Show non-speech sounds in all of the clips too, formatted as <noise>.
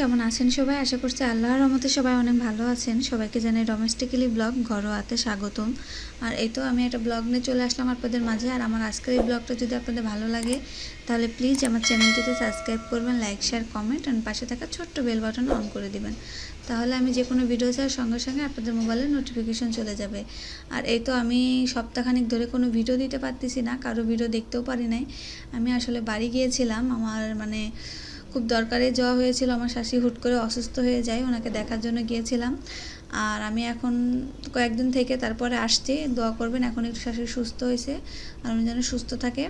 কেমন আছেন সবাই? আশা করছি আল্লাহর রহমতে সবাই অনেক ভালো আছেন। সবাইকে জানাই ডোমেস্টিক্যালি ব্লগ ঘরোয়াতে স্বাগতম। আর এই তো আমি একটা ব্লগ নিয়ে চলে আসলাম আপনাদের মাঝে। আর আমার আজকের এই ব্লগটা যদি আপনাদের ভালো লাগে, তাহলে প্লিজ আমার চ্যানেলটিতে সাবস্ক্রাইব করবেন লাইক শেয়ার কমেন্ট আর পাশে থাকা ছোট্ট বেল বাটন অন করে দিবেন। তাহলে আমি যে কোনো ভিডিও ছাড়ার সঙ্গে সঙ্গে আপনাদের মোবাইলে নোটিফিকেশন চলে যাবে। আর এই তো আমি সপ্তাহখানিক ধরে কোনো ভিডিও দিতে পারতেছি না, কারও ভিডিও দেখতেও পারি নাই। আমি আসলে বাড়ি গিয়েছিলাম, আমার মানে খুব দরকারে যাওয়া হয়েছিল। আমার শাশি হুট করে অসুস্থ হয়ে যায়, ওনাকে দেখার জন্য গিয়েছিলাম। আর আমি এখন কয়েকদিন থেকে তারপরে আসছি, দোয়া করবেন এখন একটু শাশুড়ি সুস্থ হয়েছে আর উনি যেন সুস্থ থাকে।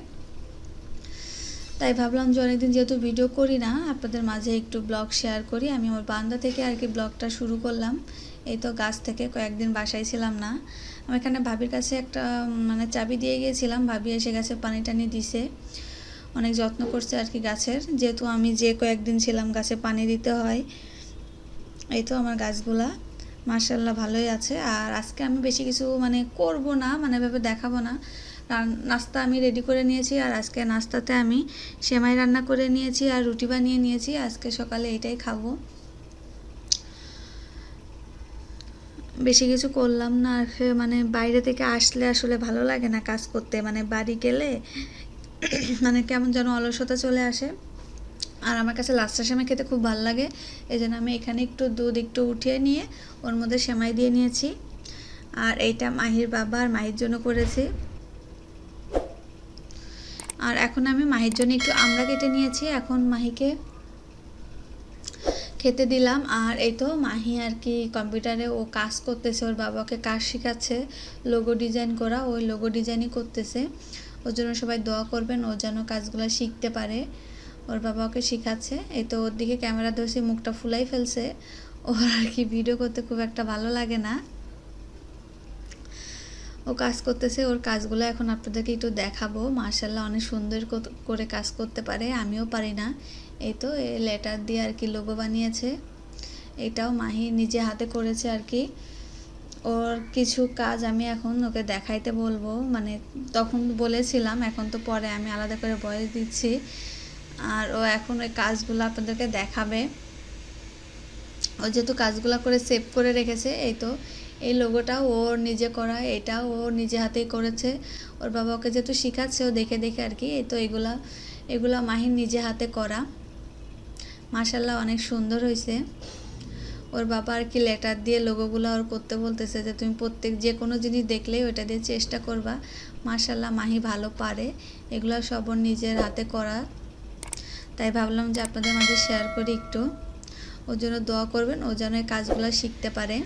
তাই ভাবলাম যে অনেকদিন যেহেতু ভিডিও করি না, আপনাদের মাঝে একটু ব্লগ শেয়ার করি। আমি আমার বান্দা থেকে আর কি ব্লগটা শুরু করলাম। এই তো গাছ থেকে কয়েকদিন বাসায় ছিলাম না। আমি এখানে ভাবির কাছে একটা মানে চাবি দিয়ে গিয়েছিলাম। ভাবি এসে গেছে পানি টানি দিছে। অনেক যত্ন করছে আর কি গাছের। যেহেতু আমি যে কয়েকদিন ছিলাম গাছে পানি দিতে হয়, এই তো আমার গাছগুলা। মার্শাল্লাহ ভালোই আছে। আর আজকে আমি বেশি কিছু মানে করব না মানে ভেবে দেখাবো না। নাস্তা আমি রেডি করে নিয়েছি আর আজকে নাস্তাতে আমি সেমাই রান্না করে নিয়েছি আর রুটি বানিয়ে নিয়েছি। আজকে সকালে এটাই খাব। বেশি কিছু করলাম না, আর মানে বাইরে থেকে আসলে আসলে ভালো লাগে না কাজ করতে। মানে বাড়ি গেলে <clears throat> মানে কেমন যেন অলসতা চলে আসে। আর আমার কাছে লাস্টার সেমাই খেতে খুব ভালো লাগে এই জন্য আমি এখানে একটু দুধ একটু উঠিয়ে নিয়ে ওর মধ্যে সেমাই দিয়ে নিয়েছি। আর এইটা মাহির বাবা আর মাহির জন্য করেছি। আর এখন আমি মাহির জন্য একটু আমরা কেটে নিয়েছি, এখন মাহিকে খেতে দিলাম। আর এই তো মাহি আর কি কম্পিউটারে ও কাজ করতেছে, ওর বাবাকে কাজ শেখাচ্ছে লোগো ডিজাইন করা, ওই লোগো ডিজাইনই করতেছে। ওর জন্য সবাই দোয়া করবেন, ও যেন কাজগুলো শিখতে পারে। ওর বাবা ওকে শেখাচ্ছে। এই তো ওর দিকে ক্যামেরা ধরছে, মুখটা ফুলাই ফেলছে। ওর আর কি ভিডিও করতে খুব একটা ভালো লাগে না। ও কাজ করতেছে, ওর কাজগুলো এখন আপনাদেরকে একটু দেখাবো। মার্শাল্লাহ অনেক সুন্দর করে কাজ করতে পারে, আমিও পারি না। এই তো লেটার দিয়ে আর কি লোগো বানিয়েছে। এটাও মাহি নিজে হাতে করেছে আর কি। ওর কিছু কাজ আমি এখন ওকে দেখাইতে বলব। মানে তখন বলেছিলাম, এখন তো পরে আমি আলাদা করে বয়স দিচ্ছি। আর ও এখন ওই কাজগুলো আপনাদেরকে দেখাবে। ও যেহেতু কাজগুলো করে সেভ করে রেখেছে, এই তো এই লোগোটা ওর নিজে করা, এটা ও নিজে হাতেই করেছে। ওর বাবা ওকে যেহেতু শেখাচ্ছে, ও দেখে দেখে আর কি, এই তো এগুলা এগুলা মাহির নিজে হাতে করা। মাসাল্লাহ অনেক সুন্দর হয়েছে ওর বাবা আর কি লেটার দিয়ে লোগোগুলো ওর করতে বলতেছে যে, তুমি প্রত্যেক যে কোনো জিনিস দেখলেই ওটা দিয়ে চেষ্টা করবা। মাসাল্লাহ মাহি ভালো পারে। এগুলো সব ওর নিজের হাতে করা। তাই ভাবলাম যে আপনাদের মাঝে শেয়ার করি একটু। ওর জন্য দোয়া করবেন, ও যেন এই কাজগুলো শিখতে পারে।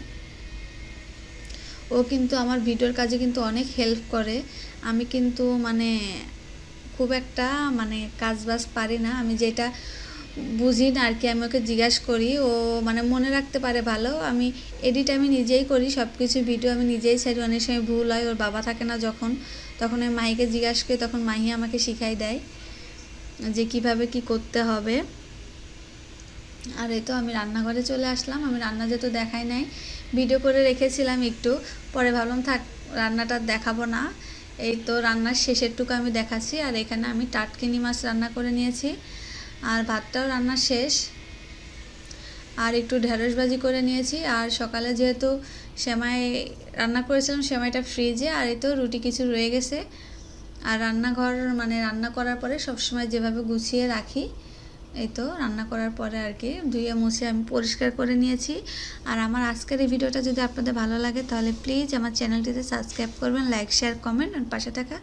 ও কিন্তু আমার ভিডিওর কাজে কিন্তু অনেক হেল্প করে। আমি কিন্তু মানে খুব একটা মানে কাজ বাজ পারি না। আমি যেটা বুঝি না আর কি, আমি ওকে জিজ্ঞাসা করি, ও মানে মনে রাখতে পারে ভালো। আমি এডিট আমি নিজেই করি সব কিছু ভিডিও আমি নিজেই ছাড়ি, অনেক সময় ভুল হয়, ওর বাবা থাকে না যখন, তখন আমি মাহিকে জিজ্ঞাসা করি, তখন মাহি আমাকে শিখাই দেয় যে কীভাবে কি করতে হবে। আর এই তো আমি রান্নাঘরে চলে আসলাম, আমি রান্না যেহেতু দেখাই নাই ভিডিও করে রেখেছিলাম একটু, পরে ভাবলাম থাক, রান্নাটা দেখাবো না। এই তো রান্নার শেষেরটুকু আমি দেখাচ্ছি, আর এখানে আমি টাটকিনি মাছ রান্না করে নিয়েছি। আর ভাতটাও রান্না শেষ। আর একটু ঢেঁড়স ভাজি করে নিয়েছি। আর সকালে যেহেতু সেমাই রান্না করেছিলাম, সেমাইটা ফ্রিজে আর এই তো রুটি কিছু রয়ে গেছে। আর রান্নাঘর মানে রান্না করার পরে সবসময় যেভাবে গুছিয়ে রাখি, এই তো রান্না করার পরে আর কি ধুয়ে মুছে আমি পরিষ্কার করে নিয়েছি। আর আমার আজকের এই ভিডিওটা যদি আপনাদের ভালো লাগে, তাহলে প্লিজ আমার চ্যানেলটিতে সাবস্ক্রাইব করবেন লাইক শেয়ার কমেন্ট আর পাশে থাকা